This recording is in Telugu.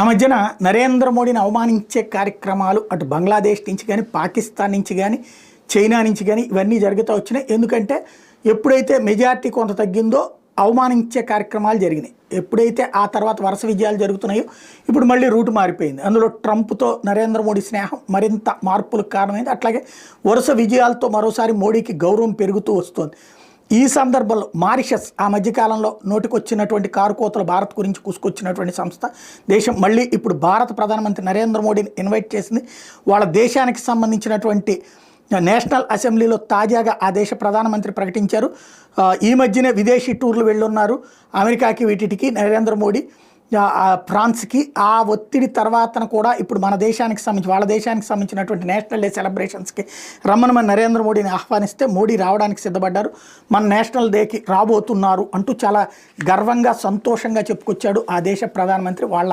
ఆ మధ్యన నరేంద్ర మోడీని అవమానించే కార్యక్రమాలు అటు బంగ్లాదేశ్ నుంచి కానీ పాకిస్తాన్ నుంచి కానీ చైనా నుంచి కానీ ఇవన్నీ జరుగుతూ వచ్చినాయి. ఎందుకంటే ఎప్పుడైతే మెజార్టీ కొంత తగ్గిందో అవమానించే కార్యక్రమాలు జరిగినాయి. ఎప్పుడైతే ఆ తర్వాత వరుస విజయాలు జరుగుతున్నాయో ఇప్పుడు మళ్ళీ రూట్ మారిపోయింది. అందులో ట్రంప్తో నరేంద్ర మోడీ స్నేహం మరింత మార్పులకు కారణమైంది. అట్లాగే వరుస విజయాలతో మరోసారి మోడీకి గౌరవం పెరుగుతూ వస్తుంది. ఈ సందర్భంలో మారిషస్ ఆ మధ్యకాలంలో నోటికొచ్చినటువంటి కారు కోతలు భారత్ గురించి కూసుకొచ్చినటువంటి సంస్థ దేశం మళ్ళీ ఇప్పుడు భారత ప్రధానమంత్రి నరేంద్ర మోడీని ఇన్వైట్ చేసింది. వాళ్ళ దేశానికి సంబంధించినటువంటి నేషనల్ అసెంబ్లీలో తాజాగా ఆ దేశ ప్రధానమంత్రి ప్రకటించారు. ఈ మధ్యనే విదేశీ టూర్లు వెళ్ళున్నారు. అమెరికాకి వీటికి నరేంద్ర మోడీ. ఫ్రాన్స్కి ఆ ఒత్తిడి తర్వాతన కూడా ఇప్పుడు మన దేశానికి సంబంధించి వాళ్ళ దేశానికి సంబంధించినటువంటి నేషనల్ డే సెలబ్రేషన్స్కి రమ్మని మన నరేంద్ర మోడీని ఆహ్వానిస్తే మోడీ రావడానికి సిద్ధపడ్డారు. మన నేషనల్ డేకి రాబోతున్నారు అంటూ చాలా గర్వంగా సంతోషంగా చెప్పుకొచ్చాడు ఆ దేశ ప్రధానమంత్రి వాళ్ళ